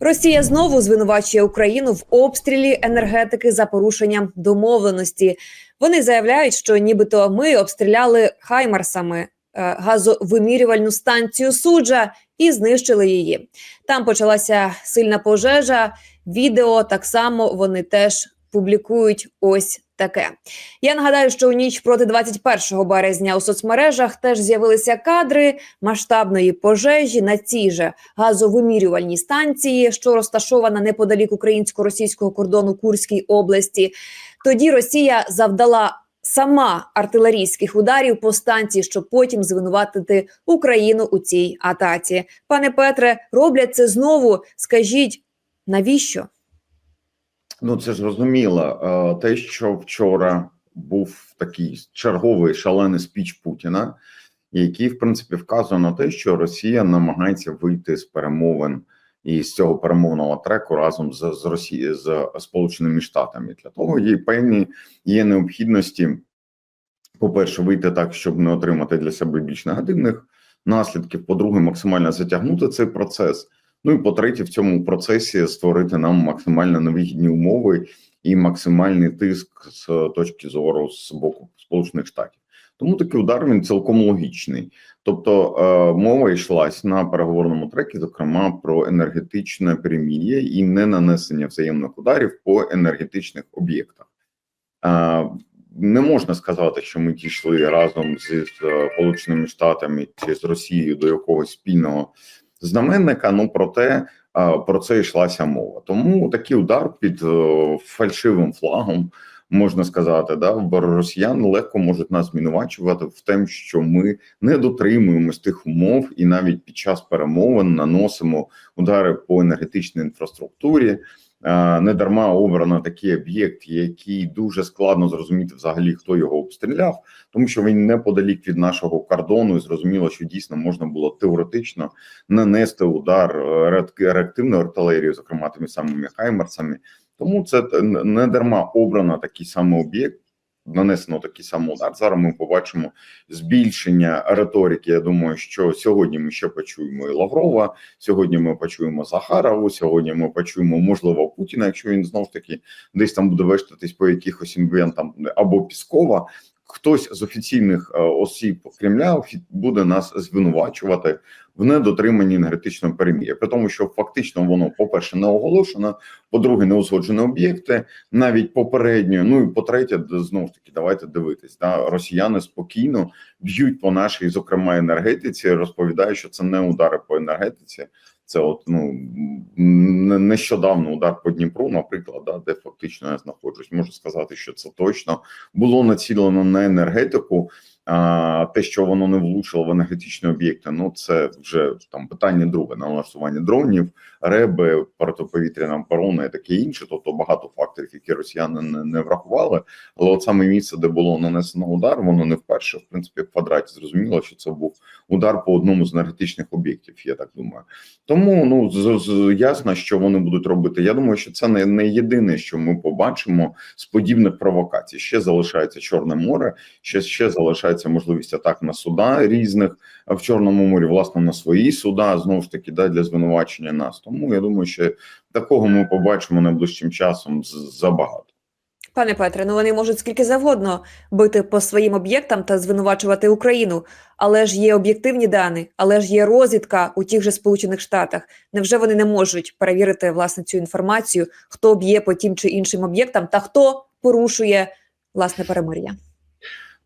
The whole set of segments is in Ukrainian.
Росія знову звинувачує Україну в обстрілі енергетики за порушенням домовленості. Вони заявляють, що нібито ми обстріляли хаймарсами е, газовимірювальну станцію суджа і знищили її. Там почалася сильна пожежа. Відео так само вони теж публікують. Ось таке. Я нагадаю, що у ніч проти 21 березня у соцмережах теж з'явилися кадри масштабної пожежі на цій же газовимірювальній станції, що розташована неподалік українсько-російського кордону Курській області. Тоді Росія завдала сама артилерійських ударів по станції, щоб потім звинуватити Україну у цій атаці. Пане Петре, роблять це знову. Скажіть, навіщо? Ну це зрозуміло. Те, що вчора був такий черговий шалений спіч Путіна, який в принципі вказує на те, що Росія намагається вийти з перемовин і з цього перемовного треку разом з, з Росією з Сполученими Штатами. Для того є певні є необхідності. По-перше, вийти так, щоб не отримати для себе більш негативних наслідків. По-друге, максимально затягнути цей процес. Ну і по-третє, в цьому процесі створити нам максимально невигідні умови і максимальний тиск з точки зору з боку Сполучених Штатів. Тому такий удар він цілком логічний. Тобто е, мова йшлась на переговорному трекі, зокрема про енергетичне перемір'я і не нанесення взаємних ударів по енергетичних об'єктах. Е, не можна сказати, що ми дійшли разом з Сполученими Штатами чи з Росією до якогось спільного знаменника. Ну проте про це йшлася мова. Тому такий удар під е, фальшивим флагом можна сказати, да росіян легко можуть нас звинувачувати в тим, що ми не дотримуємось тих умов, і навіть під час перемовин наносимо удари по енергетичній інфраструктурі. Не дарма обрано такий об'єкт, який дуже складно зрозуміти взагалі, хто його обстріляв, тому що він неподалік від нашого кордону, і зрозуміло, що дійсно можна було теоретично нанести удар е, реактивною артилерією, зокрема тими самими хаймерсами. Тому це не дарма обрано такий самий об'єкт. Нанесено такий самий удар. Зараз ми побачимо збільшення риторики. Я думаю, що сьогодні ми ще почуємо і Лаврова. Сьогодні ми почуємо Захарову. Сьогодні ми почуємо можливо Путіна, якщо він знов таки десь там буде вештатись по якихось інвентам або Піскова. Хтось з офіційних е, осіб Кремля буде нас звинувачувати в недотриманні енергетичного перемір'я, при тому, що фактично воно, по перше, не оголошено, по-друге, не узгоджені об'єкти, навіть попередньо. Ну і по третє, знову ж таки, давайте дивитись. Да, росіяни спокійно б'ють по нашій, зокрема, енергетиці, розповідають, що це не удари по енергетиці. Це от ну нещодавно удар по Дніпру, наприклад, да, де фактично я знаходжусь. Можу сказати, що це точно було націлено на енергетику. А те, що воно не влучило в енергетичні об'єкти, ну це вже там питання друге налаштування дронів, реби, протиповітряна оборона і таке інше. Тобто багато факторів, які росіяни не, не врахували. Але от саме місце, де було нанесено удар, воно не вперше. В принципі, в квадраті зрозуміло, що це був удар по одному з енергетичних об'єктів. Я так думаю. Тому ну з, з ясно, що вони будуть робити. Я думаю, що це не, не єдине, що ми побачимо з подібних провокацій. Ще залишається Чорне море, ще ще залишається можливість атак на суда різних в Чорному морі, власне, на свої суда знову ж таки да для звинувачення нас. Тому я думаю, що такого ми побачимо найближчим часом забагато. Пане Петре, ну вони можуть скільки завгодно бити по своїм об'єктам та звинувачувати Україну, але ж є об'єктивні дані, але ж є розвідка у тих же Сполучених Штатах. Невже вони не можуть перевірити власне цю інформацію, хто б'є по тим чи іншим об'єктам, та хто порушує власне перемир'я?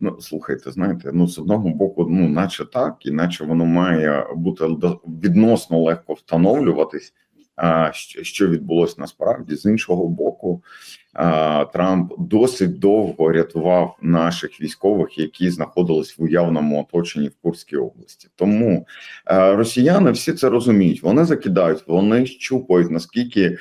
Ну, слухайте, знаєте, ну з одного боку, ну наче так, і наче воно має бути відносно легко встановлюватись, а що відбулося насправді з іншого боку. Трамп досить довго рятував наших військових, які знаходились в уявному оточенні в Курській області. Тому росіяни всі це розуміють. Вони закидають, вони щупають наскільки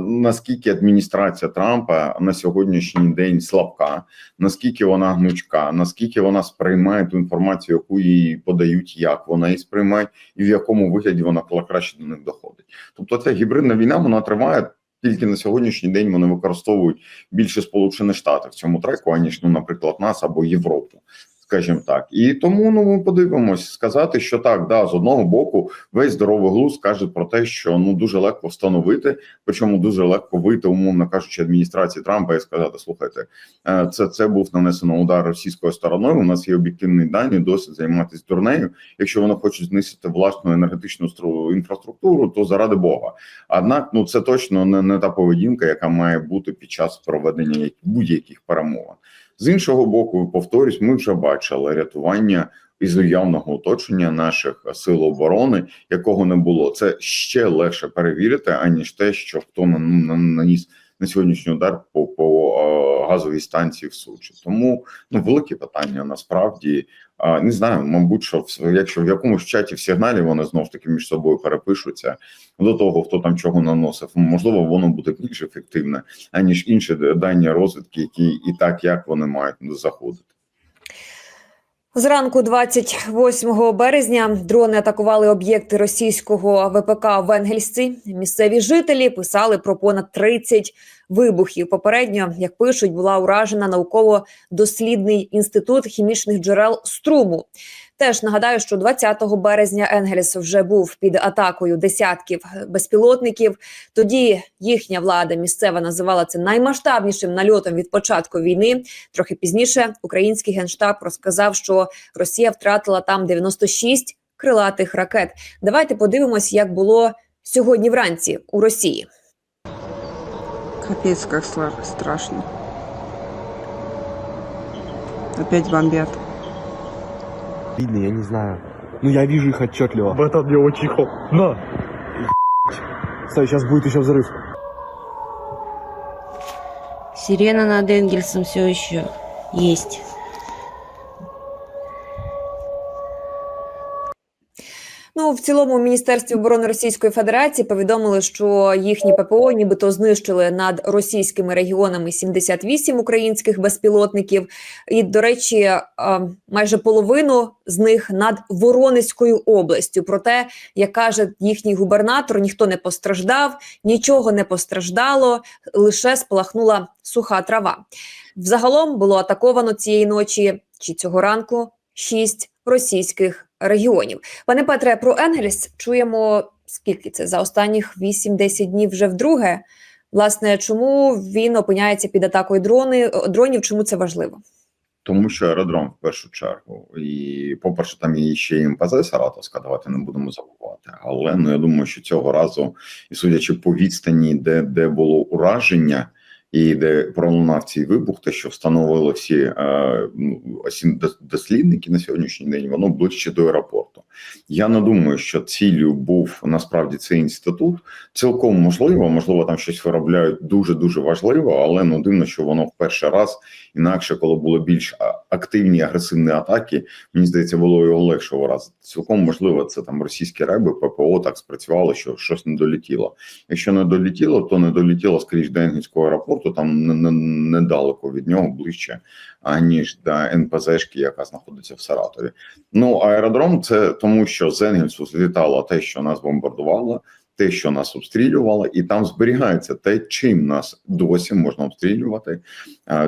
наскільки адміністрація Трампа на сьогоднішній день слабка, наскільки вона гнучка, наскільки вона сприймає ту інформацію, яку їй подають, як вона її сприймає, і в якому вигляді вона краще до них доходить. Тобто, ця гібридна війна вона триває. Тільки на сьогоднішній день вони використовують більше Сполучених Штатів в цьому треку, аніж ну, наприклад, нас або Європу. Скажімо так. І тому ну ми подивимось сказати, що так, да, з одного боку, весь здоровий глузд каже про те, що ну дуже легко встановити, причому дуже легко вийти, умовно кажучи, адміністрації Трампа і сказати: слухайте, е, це це був нанесено удар російською стороною. У нас є об'єктивні дані, досить займатися дурнею. Якщо вони хочуть знищити власну енергетичну стру- інфраструктуру, то заради Бога. Однак, ну це точно не, не та поведінка, яка має бути під час проведення будь-яких перемовин. З іншого боку, повторюсь, ми вже бачили рятування із уявного оточення наших сил оборони, якого не було. Це ще легше перевірити, аніж те, що хто на- на- наніс на сьогоднішній удар по, по е, газовій станції в Сучі. Тому ну велике питання насправді. Не знаю, мабуть, що якщо в якомусь чаті в сигналі вони знов ж таки між собою перепишуться до того, хто там чого наносив, можливо, воно буде більш ефективне, аніж інші дані розвідки, які і так як вони мають заходити. Зранку 28 березня дрони атакували об'єкти російського ВПК в Енгельсці. Місцеві жителі писали про понад 30 вибухів. Попередньо, як пишуть, була уражена науково-дослідний інститут хімічних джерел струму. Теж нагадаю, що 20 березня Енгельс вже був під атакою десятків безпілотників. Тоді їхня влада місцева називала це наймасштабнішим нальотом від початку війни. Трохи пізніше український генштаб розказав, що Росія втратила там 96 крилатих ракет. Давайте подивимось, як було сьогодні вранці у Росії. Капец, как сла- страшно. Опять бомбят. Видно, я не знаю. Ну, я вижу их отчетливо. В этот мне очень хо... На! Стой, сейчас будет еще взрыв. Сирена над Энгельсом все еще есть. Ну в цілому, в міністерстві оборони Російської Федерації повідомили, що їхні ППО нібито знищили над російськими регіонами 78 українських безпілотників. І, до речі, е, майже половину з них над Воронезькою областю. Проте, як каже їхній губернатор, ніхто не постраждав, нічого не постраждало, лише спалахнула суха трава. Взагалом було атаковано цієї ночі чи цього ранку шість російських регіонів. Пане Петре, про Енгельс чуємо скільки це за останніх 8-10 днів вже вдруге. Власне, чому він опиняється під атакою дрони дронів? Чому це важливо? Тому що аеродром в першу чергу, і по-перше, там є ще і МПЗ Саратовська, давайте не будемо забувати. Але ну я думаю, що цього разу, і судячи по відстані, де, де було ураження, і де пролунав цей вибух, те, що встановили всі е, ну, дослідники на сьогоднішній день, воно ближче до аеропорту. Я не думаю, що ціллю був насправді цей інститут. Цілком можливо, можливо, там щось виробляють дуже дуже важливо, але ну дивно, що воно в перший раз інакше, коли були більш активні агресивні атаки, мені здається, було його легше вразити. Цілком можливо, це там російські реби, ППО так спрацювало, що щось не долетіло. Якщо не долетіло, то не долетіло скоріш до Енгельського аеропорту, там не- не- недалеко від нього ближче, аніж до НПЗшки, яка знаходиться в Саратові. Ну аеродром це тому, що з Енгельсу злітало те, що нас бомбардувало. Те, що нас обстрілювало, і там зберігається те, чим нас досі можна обстрілювати.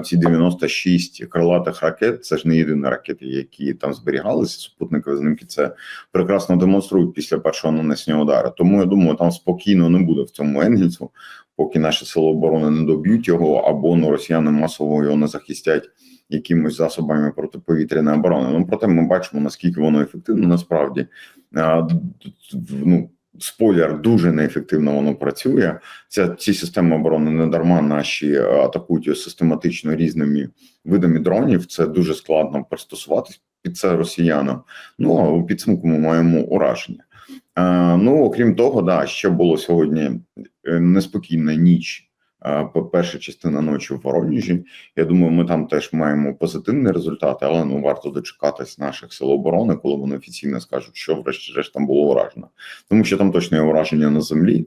Ці 96 крилатих ракет це ж не єдині ракети, які там зберігалися. Супутникові знімки це прекрасно демонструють після першого нанесення удару. Тому я думаю, там спокійно не буде в цьому Енгельсу, поки наші сили оборони не доб'ють його, або ну росіяни масово його не захистять якимось засобами протиповітряної оборони. Ну проте ми бачимо наскільки воно ефективно насправді. Ну спойлер дуже неефективно воно працює. Ця ці системи оборони не дарма наші е, атакують систематично різними видами дронів. Це дуже складно пристосуватись під це росіянам. Ну а у підсумку ми маємо ураження. Е, ну окрім того, да ще було сьогодні е, неспокійна ніч. Е, Перша частина ночі в Воронежі. Я думаю, ми там теж маємо позитивні результати, але ну варто дочекатись наших сил оборони, коли вони офіційно скажуть, що врешті-решт там було уражено, тому що там точно є ураження на землі.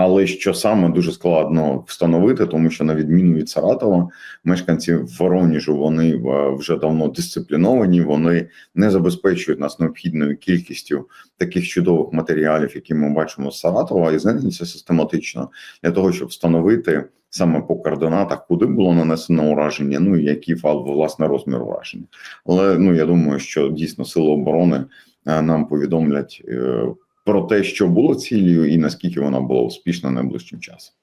Але що саме дуже складно встановити, тому що на відміну від Саратова, мешканці Воронежу вони е, вже давно дисципліновані. Вони не забезпечують нас необхідною кількістю таких чудових матеріалів, які ми бачимо з Саратова, і знайдеться систематично для того, щоб встановити саме по координатах, куди було нанесено ураження, ну і який фал власне розмір ураження. Але ну я думаю, що дійсно сили оборони е, нам повідомлять е, про те, що було цілею, і наскільки вона була успішна найближчим часом.